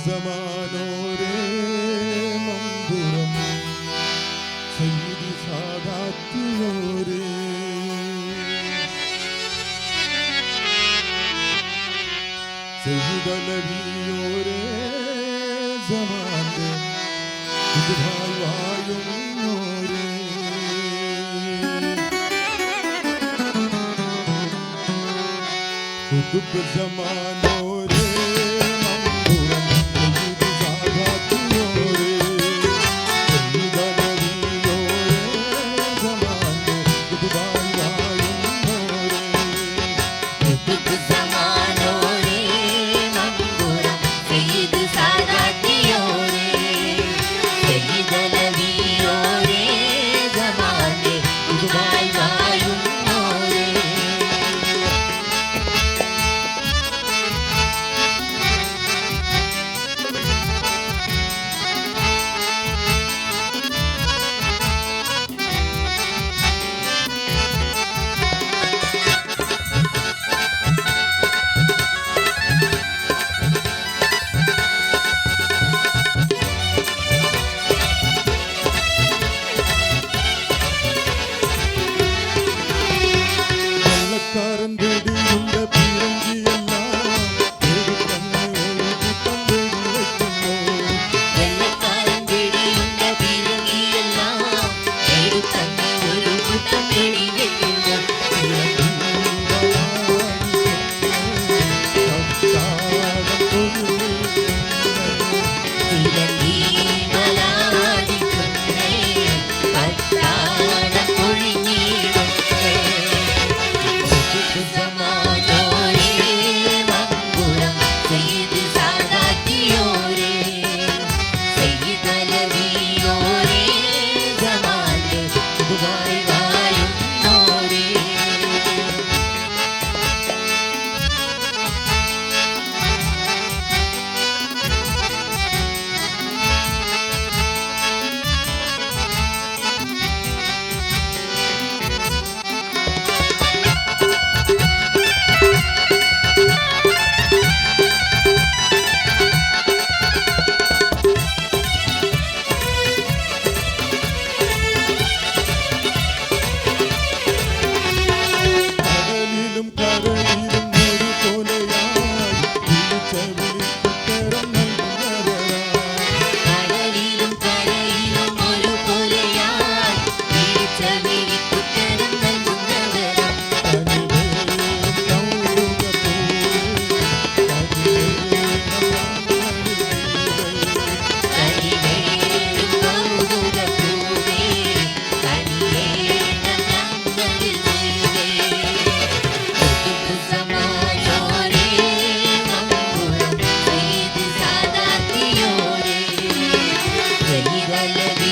زمانوره منظورم سيدي ساداتي نوري سيد النبي نوري زمانه Kutup hayvayım nuri Kutup zaman melody.